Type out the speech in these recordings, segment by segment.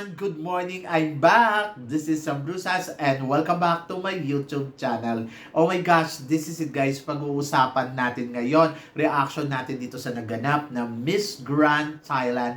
Everyone! Good morning! I'm back! This is Sam Brusas and welcome back to my YouTube channel. Oh my gosh, this is it guys. Pag-uusapan natin ngayon, reaction natin dito sa naganap na Miss Grand Thailand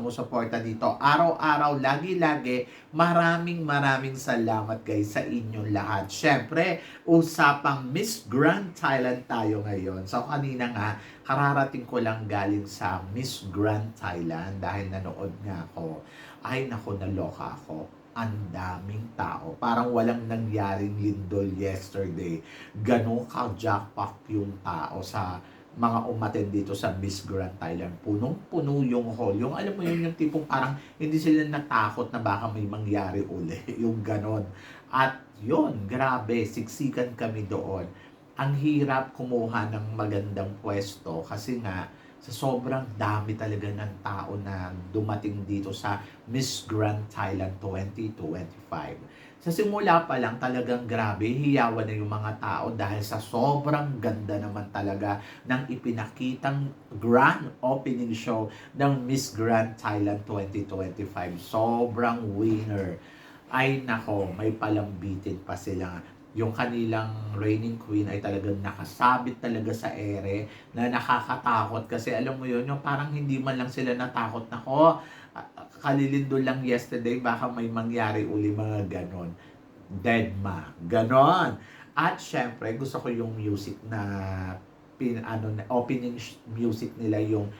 sumusuporta dito. Araw-araw, lagi-lagi, maraming maraming salamat guys sa inyong lahat. Syempre, usapang Miss Grand Thailand tayo ngayon. So kanina nga, kararating ko lang galing sa Miss Grand Thailand dahil nanood nga ako. Ay nako, naloka ako ang daming tao. Parang walang nangyaring lindol yesterday. Ganon ka-jackpot yung tao sa mga umaten dito sa Miss Grand Thailand. Punong-puno yung hall. Yung alam mo yun, yung tipong parang hindi sila natakot na baka may mangyari uli. yung ganon. At yun, grabe, siksikan kami doon. Ang hirap kumuha ng magandang pwesto kasi nga sa sobrang dami talaga ng tao na dumating dito sa Miss Grand Thailand 2025. Sa simula pa lang talagang grabe, hiyawan na yung mga tao dahil sa sobrang ganda naman talaga ng ipinakitang grand opening show ng Miss Grand Thailand 2025. Sobrang winner. Ay nako, may palambitin pa sila yung kanilang reigning queen ay talagang nakasabit talaga sa ere na nakakatakot kasi alam mo yun, yung parang hindi man lang sila natakot na ko, kalilindo lang yesterday, baka may mangyari uli mga ganon. Dead ma. Ganon. At syempre, gusto ko yung music na pin, ano, opening music nila yung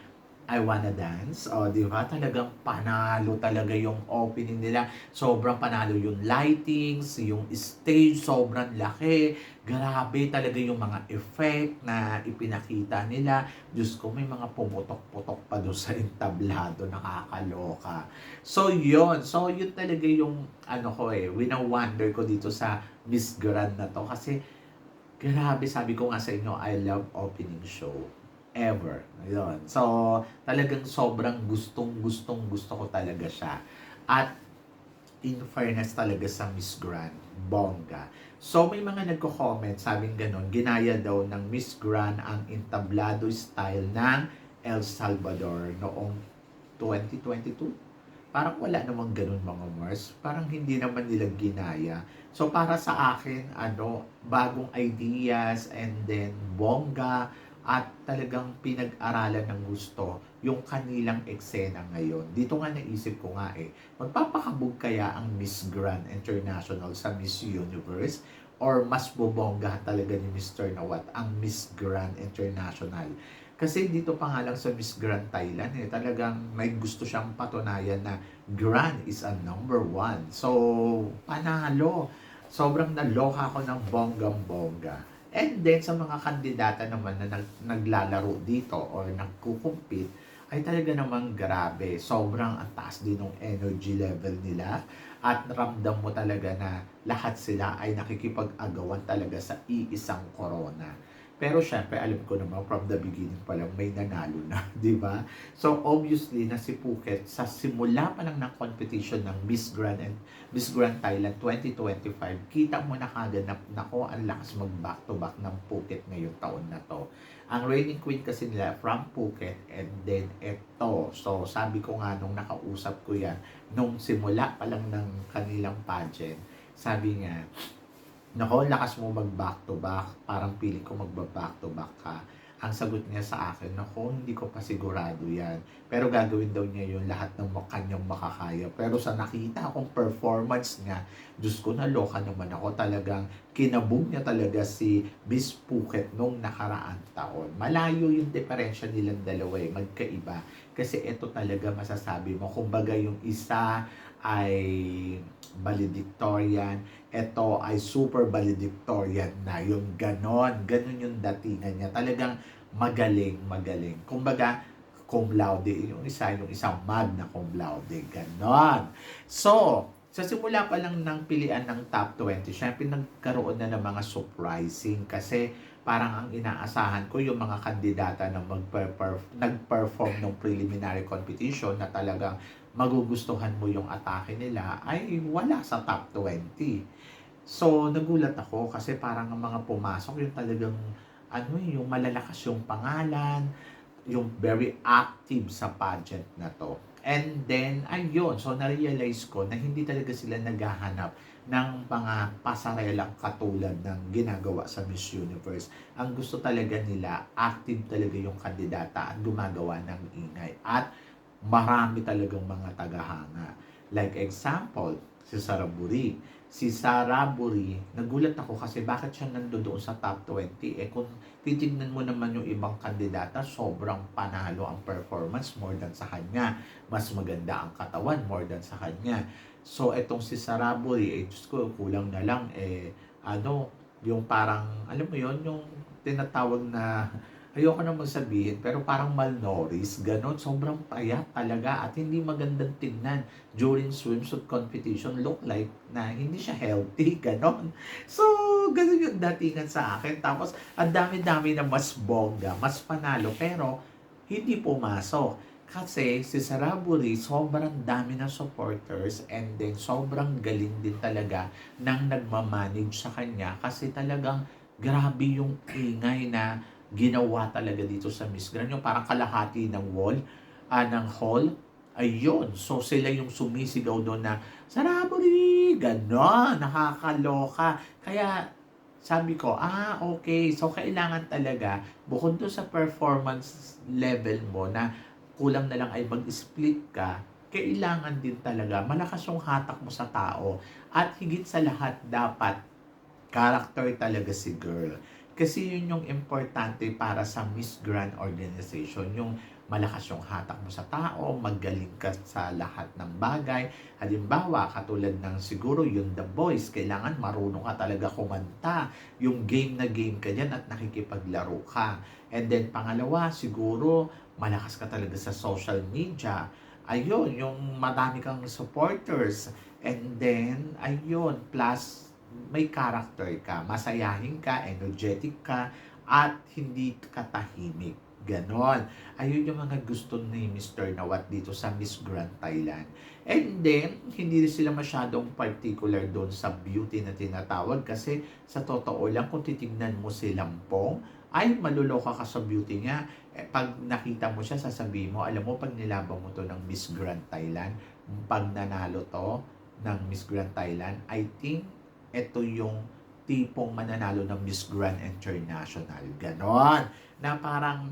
I Wanna Dance. O, di ba? Talagang panalo talaga yung opening nila. Sobrang panalo yung lightings, yung stage, sobrang laki. Grabe talaga yung mga effect na ipinakita nila. Diyos ko, may mga pumutok-putok pa doon sa entablado. Nakakaloka. So, yun. So, yun talaga yung, ano ko eh, wina-wonder ko dito sa Miss Grand na to. Kasi, grabe, sabi ko nga sa inyo, I love opening show ever. Yun. So, talagang sobrang gustong gustong gusto ko talaga siya. At in fairness talaga sa Miss Grand, bongga. So, may mga nagko-comment, sabing ganon, ginaya daw ng Miss Grand ang entablado style ng El Salvador noong 2022. Parang wala namang ganun mga Mars. Parang hindi naman nila ginaya. So, para sa akin, ano, bagong ideas and then bongga, at talagang pinag-aralan ng gusto yung kanilang eksena ngayon. Dito nga naisip ko nga eh, magpapakabog kaya ang Miss Grand International sa Miss Universe or mas bobongga talaga ni Mr. Nawat ang Miss Grand International. Kasi dito pa nga lang sa Miss Grand Thailand eh, talagang may gusto siyang patunayan na Grand is a number one. So, panalo. Sobrang naloka ako ng bonggang-bongga. And then sa mga kandidata naman na nag, naglalaro dito or nagkukumpit, ay talaga namang grabe. Sobrang ang taas din ng energy level nila. At ramdam mo talaga na lahat sila ay nakikipag-agawan talaga sa iisang corona. Pero syempre, alam ko naman from the beginning pa lang may nanalo na, di ba? So obviously na si Phuket sa simula pa lang ng competition ng Miss Grand and Miss Grand Thailand 2025, kita mo na kagad na nako ang lakas mag back to back ng Phuket ngayong taon na to. Ang reigning queen kasi nila from Phuket and then eto. So sabi ko nga nung nakausap ko yan nung simula pa lang ng kanilang pageant, sabi nga Nako, lakas mo mag back to back. Parang piling ko magba back to back ka. Ang sagot niya sa akin, nako, hindi ko pa sigurado yan. Pero gagawin daw niya yun lahat ng kanyang makakaya. Pero sa nakita akong performance niya, Diyos ko, naloka naman ako. Talagang kinabog niya talaga si Miss Phuket nung nakaraan taon. Malayo yung diferensya nilang dalawa eh, magkaiba. Kasi ito talaga masasabi mo. Kumbaga yung isa ay valedictorian, ito ay super valedictorian na yung ganon, ganon yung datingan niya. Talagang magaling, magaling. Kumbaga, cum laude, yung isa, yung isang magna cum laude, ganon. So, sa simula pa lang ng pilian ng top 20, syempre nagkaroon na ng mga surprising kasi parang ang inaasahan ko yung mga kandidata na magper- nag-perform ng preliminary competition na talagang magugustuhan mo yung atake nila ay wala sa top 20. So, nagulat ako kasi parang ang mga pumasok yung talagang ano eh, yung malalakas yung pangalan, yung very active sa pageant na to. And then, ayun, so na-realize ko na hindi talaga sila naghahanap ng mga pasarelang katulad ng ginagawa sa Miss Universe. Ang gusto talaga nila, active talaga yung kandidata at gumagawa ng ingay. At marami talagang mga tagahanga. Like example, si Sarah Buri. Si Sarah Buri, nagulat ako kasi bakit siya nandoon sa top 20. Eh kung titignan mo naman yung ibang kandidata, sobrang panalo ang performance more than sa kanya. Mas maganda ang katawan more than sa kanya. So, etong si Sarah Buri, eh, Diyos ko, kulang na lang, eh, ano, yung parang, alam mo yon yung tinatawag na ayoko na magsabihin, pero parang malnourished, ganon. Sobrang payat talaga at hindi magandang tignan during swimsuit competition. Look like na hindi siya healthy, ganon. So, ganon yung datingan sa akin. Tapos, ang dami-dami na mas bongga, mas panalo, pero hindi pumasok. Kasi si Saraburi, sobrang dami ng supporters and then sobrang galing din talaga ng nagmamanage sa kanya kasi talagang grabe yung ingay na ginawa talaga dito sa Miss Grand. Yung parang kalahati ng wall, ah, ng hall. Ayun. So, sila yung sumisigaw doon na, Saraburi! Ganon. Nakakaloka. Kaya, sabi ko, ah, okay. So, kailangan talaga, bukod doon sa performance level mo na kulang na lang ay mag-split ka, kailangan din talaga malakas yung hatak mo sa tao. At higit sa lahat, dapat character talaga si girl. Kasi yun yung importante para sa Miss Grand Organization, yung malakas yung hatak mo sa tao, magaling ka sa lahat ng bagay. Halimbawa, katulad ng siguro yung The Boys, kailangan marunong ka talaga kumanta. Yung game na game ka dyan at nakikipaglaro ka. And then pangalawa, siguro malakas ka talaga sa social media. Ayun, yung madami kang supporters. And then, ayun, plus may character ka, masayahin ka, energetic ka, at hindi ka tahimik. Ganon. Ayun yung mga gusto ni Mr. Nawat dito sa Miss Grand Thailand. And then, hindi sila masyadong particular doon sa beauty na tinatawag kasi sa totoo lang, kung titignan mo si Lampong, ay maluloka ka sa beauty niya. Eh, pag nakita mo siya, sasabihin mo, alam mo, pag nilaban mo to ng Miss Grand Thailand, pag nanalo to ng Miss Grand Thailand, I think ito yung tipong mananalo ng Miss Grand International. Ganon. Na parang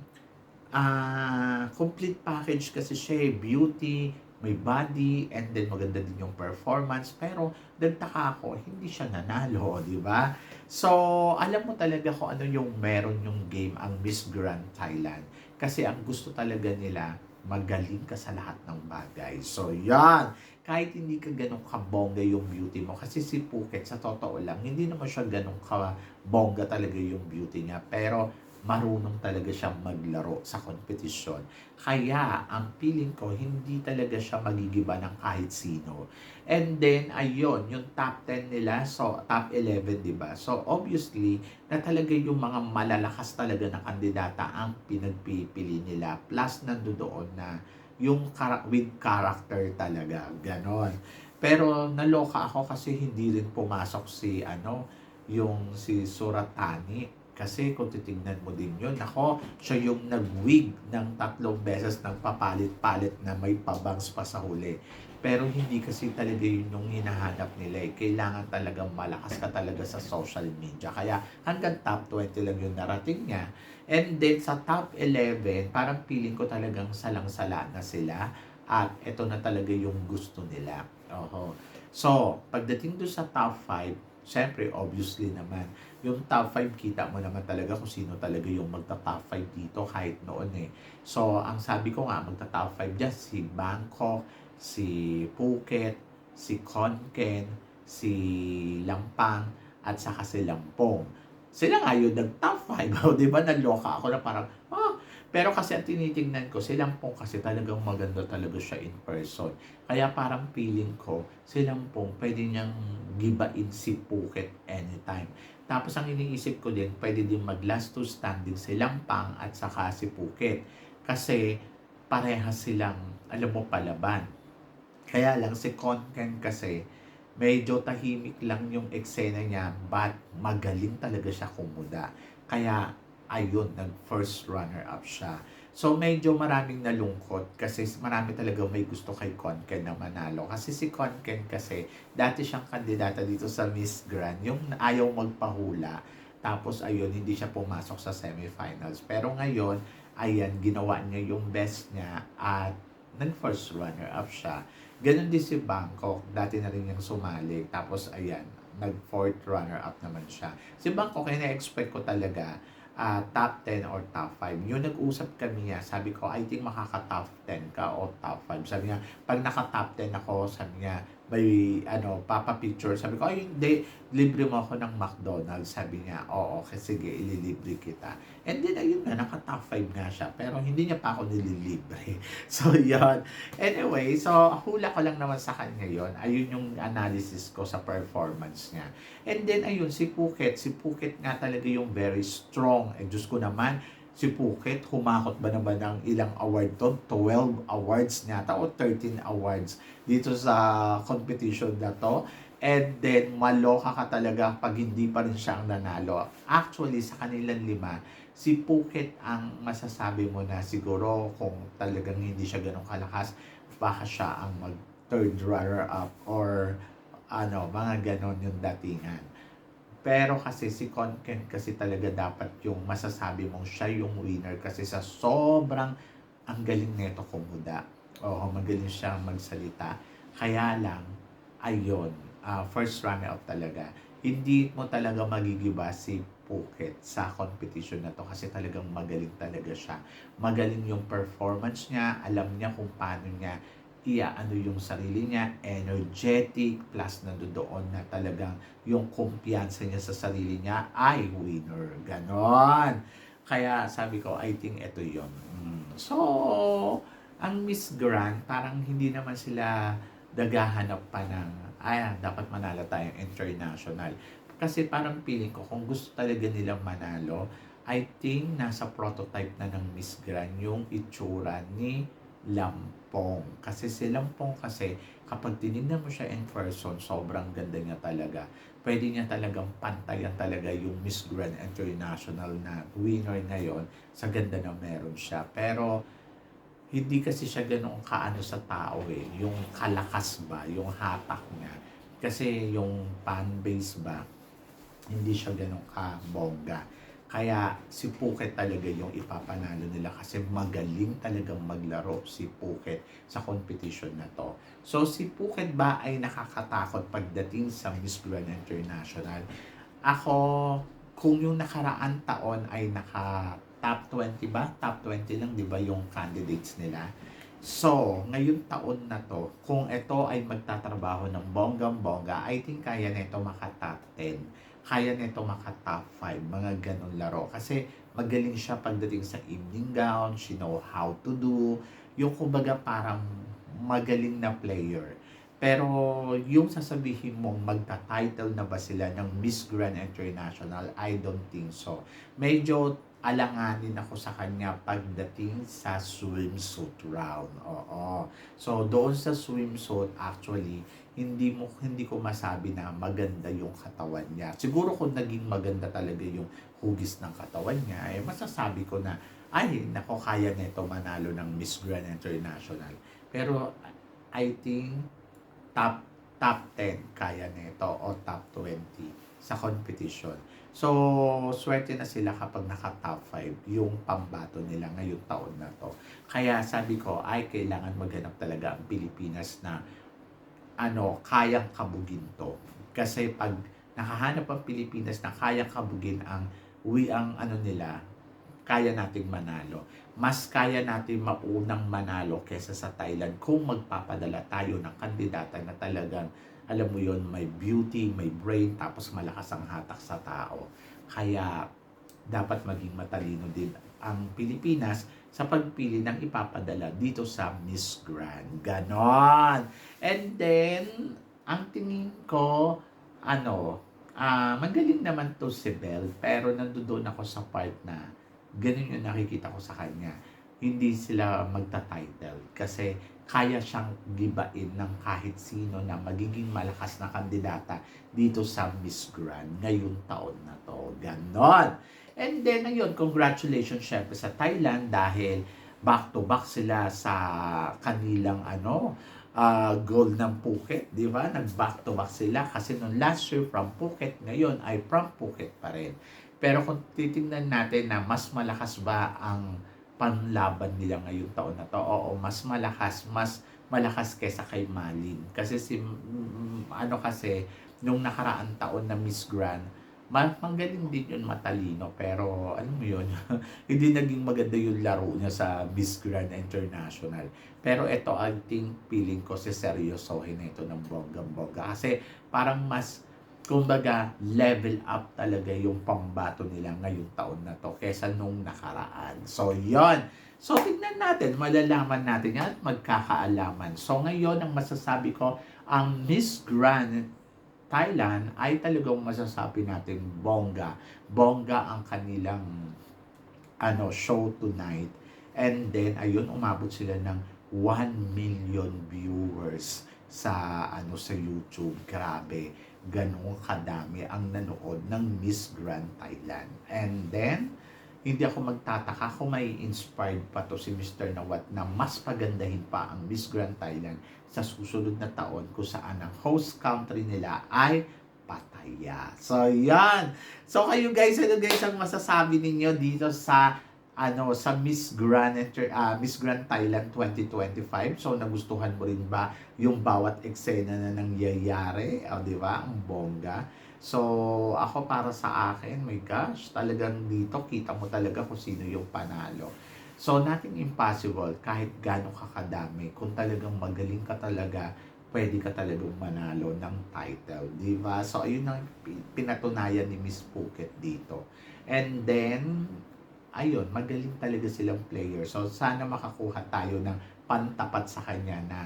ah complete package kasi siya eh. Beauty, may body, and then maganda din yung performance. Pero nagtaka ako, hindi siya nanalo, di ba? So, alam mo talaga kung ano yung meron yung game ang Miss Grand Thailand. Kasi ang gusto talaga nila, magaling ka sa lahat ng bagay. So, yan. Kahit hindi ka ganun kabongga yung beauty mo. Kasi si Phuket, sa totoo lang, hindi naman siya ganun kabongga talaga yung beauty niya. Pero, marunong talaga siya maglaro sa kompetisyon. Kaya, ang feeling ko, hindi talaga siya magigiba ng kahit sino. And then, ayun, yung top 10 nila, so top 11, di ba? So, obviously, na talaga yung mga malalakas talaga na kandidata ang pinagpipili nila. Plus, nandoon na yung kara- with character talaga. Ganon. Pero, naloka ako kasi hindi rin pumasok si, ano, yung si Suratani kasi kung titignan mo din yun, ako, siya yung nag-wig ng tatlong beses ng papalit-palit na may pabangs pa sa huli. Pero hindi kasi talaga yun yung hinahanap nila eh. Kailangan talagang malakas ka talaga sa social media. Kaya hanggang top 20 lang yung narating niya. And then sa top 11, parang feeling ko talagang salang-sala na sila. At ito na talaga yung gusto nila. Oho. So, pagdating doon sa top 5, Siyempre, obviously naman, yung top 5, kita mo naman talaga kung sino talaga yung magta-top 5 dito kahit noon eh. So, ang sabi ko nga, magta-top 5 dyan, si Bangkok, si Phuket, si Konken, si Lampang, at saka si Lampong. Sila nga yun, nag-top 5. O, di ba, naloka ako na parang, ah, Pero kasi ang tinitingnan ko, silang pong kasi talagang maganda talaga siya in person. Kaya parang feeling ko, silang pong pwede niyang gibain si Phuket anytime. Tapos ang iniisip ko din, pwede din mag last two standing silang pang at saka si Phuket. Kasi parehas silang, alam mo, palaban. Kaya lang si Conken kasi, medyo tahimik lang yung eksena niya, but magaling talaga siya kumuda. Kaya, ayun, nag-first runner-up siya. So, medyo maraming nalungkot kasi marami talaga may gusto kay Conken na manalo. Kasi si Conken kasi, dati siyang kandidata dito sa Miss Grand, yung ayaw magpahula. Tapos, ayun, hindi siya pumasok sa semifinals. Pero ngayon, ayan, ginawa niya yung best niya at nag-first runner-up siya. Ganon din si Bangkok, dati na rin niyang sumali. Tapos, ayan, nag-fourth runner-up naman siya. Si Bangkok, kaya na-expect ko talaga ah, top 10 or top 5. Yung nag-usap kami niya, sabi ko, I think makaka-top 10 ka o top 5. Sabi niya, pag naka-top 10 ako, sabi niya, may ano, papa-picture. Sabi ko, ay hindi, libre mo ako ng McDonald's. Sabi niya, oo, okay, sige, ililibre kita. And then, ayun na, naka-top 5 nga siya. Pero hindi niya pa ako nililibre. So, yun. Anyway, so, hula ko lang naman sa kanya yon Ayun yung analysis ko sa performance niya. And then, ayun, si Phuket. Si Phuket nga talaga yung very strong. Eh, Diyos ko naman, si Phuket, humakot ba naman ng ilang award to? 12 awards niya o 13 awards dito sa competition na to. And then, maloka ka talaga pag hindi pa rin siya ang nanalo. Actually, sa kanilang lima, si Phuket ang masasabi mo na siguro kung talagang hindi siya ganun kalakas, baka siya ang mag third runner up or ano, mga ganon yung datingan. Pero kasi si Conken kasi talaga dapat yung masasabi mong siya yung winner kasi sa sobrang ang galing nito kumuda. Oo, magaling siyang magsalita. Kaya lang, ayun, ah, first runner up talaga. Hindi mo talaga magigiba si Phuket sa competition na to kasi talagang magaling talaga siya. Magaling yung performance niya, alam niya kung paano niya iaano yung sarili niya, energetic, plus nandoon na talagang yung kumpiyansa niya sa sarili niya ay winner. Ganon. Kaya sabi ko, I think ito yon. So, ang Miss Grand, parang hindi naman sila dagahanap pa ng, ay, dapat manalo tayong international. Kasi parang feeling ko, kung gusto talaga nilang manalo, I think nasa prototype na ng Miss Grand yung itsura ni Lampong. Kasi si Lampong kasi, kapag tinignan mo siya in person, sobrang ganda niya talaga. Pwede niya talagang pantayan talaga yung Miss Grand International na winner ngayon sa ganda na meron siya. Pero, hindi kasi siya ganun kaano sa tao eh. Yung kalakas ba, yung hatak niya. Kasi yung fan base ba, hindi siya ganun kabongga. Kaya si Phuket talaga yung ipapanalo nila kasi magaling talagang maglaro si Phuket sa competition na to. So si Phuket ba ay nakakatakot pagdating sa Miss Grand International? Ako, kung yung nakaraan taon ay naka top 20 ba? Top 20 lang, di ba, yung candidates nila? So, ngayong taon na to, kung ito ay magtatrabaho ng bonggang-bongga, I think kaya nito maka-top 10 kaya nito maka-top 5, mga ganun laro. Kasi magaling siya pagdating sa evening gown, she know how to do, yung kumbaga parang magaling na player. Pero yung sasabihin mong magta-title na ba sila ng Miss Grand International, I don't think so. Medyo alanganin ako sa kanya pagdating sa swimsuit round. Oo. So doon sa swimsuit actually hindi mo hindi ko masabi na maganda yung katawan niya. Siguro kung naging maganda talaga yung hugis ng katawan niya, eh masasabi ko na ay nako kaya nito manalo ng Miss Grand International. Pero I think top top 10 kaya nito o top 20 sa competition. So, swerte na sila kapag naka-top 5 yung pambato nila ngayong taon na to. Kaya sabi ko, ay kailangan maghanap talaga ang Pilipinas na ano, kayang kabugin to. Kasi pag nakahanap ang Pilipinas na kayang kabugin ang we ang ano nila, kaya nating manalo. Mas kaya natin maunang manalo kesa sa Thailand kung magpapadala tayo ng kandidata na talagang alam mo yon may beauty, may brain, tapos malakas ang hatak sa tao. Kaya dapat maging matalino din ang Pilipinas sa pagpili ng ipapadala dito sa Miss Grand. Ganon. And then, ang tingin ko, ano, ah magaling naman to si Belle, pero nandoon ako sa part na ganun yung nakikita ko sa kanya. Hindi sila magta-title kasi kaya siyang gibain ng kahit sino na magiging malakas na kandidata dito sa Miss Grand ngayong taon na to. Ganon. And then, ayun, congratulations syempre sa Thailand dahil back-to-back sila sa kanilang ano, ah, goal ng Phuket, di ba? Nag-back-to-back sila kasi nung last year from Phuket, ngayon ay from Phuket pa rin. Pero kung titingnan natin na mas malakas ba ang panlaban nila ngayong taon na to, oo, mas malakas, mas malakas kesa kay Malin. Kasi si, mm, ano kasi, nung nakaraan taon na Miss Grand, ma- magaling din yun matalino. Pero alam mo yun hindi naging maganda yung laro niya sa Miss Grand International. Pero ito I think feeling ko si seryosohin na ito ng bonggang-bongga. Kasi parang mas kumbaga level up talaga yung pambato nila ngayong taon na to kesa nung nakaraan so yon So, tignan natin, malalaman natin yan at magkakaalaman. So, ngayon, ang masasabi ko, ang Miss Grand Thailand ay talagang masasabi natin bongga. Bongga ang kanilang ano show tonight. And then ayun umabot sila ng 1 million viewers sa ano sa YouTube. Grabe. Ganun kadami ang nanood ng Miss Grand Thailand. And then hindi ako magtataka kung may inspired pa to si Mr. Nawat na mas pagandahin pa ang Miss Grand Thailand sa susunod na taon kung saan ang host country nila ay Pattaya. So, yan. So, kayo guys, ano guys ang masasabi ninyo dito sa ano sa Miss Grand ah, Miss Grand Thailand 2025. So nagustuhan mo rin ba yung bawat eksena na nangyayari? O, di ba? Ang bongga. So, ako para sa akin, my gosh, talagang dito kita mo talaga kung sino yung panalo. So, nothing impossible kahit gaano ka kadami. Kung talagang magaling ka talaga, pwede ka talagang manalo ng title, di ba? So, ayun ang pi- pinatunayan ni Miss Phuket dito. And then, ayun, magaling talaga silang player. So, sana makakuha tayo ng pantapat sa kanya na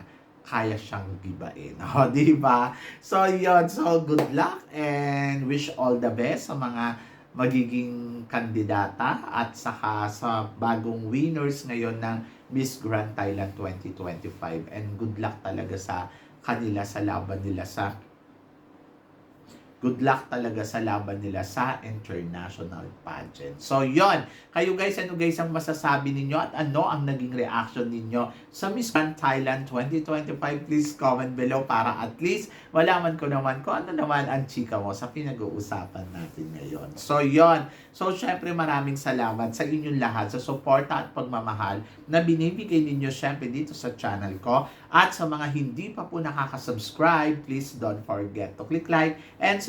kaya siyang gibain. O, di ba? So, yun. So, good luck and wish all the best sa mga magiging kandidata at saka sa bagong winners ngayon ng Miss Grand Thailand 2025 and good luck talaga sa kanila sa laban nila sa good luck talaga sa laban nila sa international pageant. So, yon Kayo guys, ano guys ang masasabi ninyo at ano ang naging reaction ninyo sa Miss Grand Thailand 2025? Please comment below para at least malaman ko naman kung ano naman ang chika mo sa pinag-uusapan natin ngayon. So, yon So, syempre maraming salamat sa inyong lahat sa suporta at pagmamahal na binibigay ninyo syempre dito sa channel ko. At sa mga hindi pa po nakaka-subscribe, please don't forget to click like and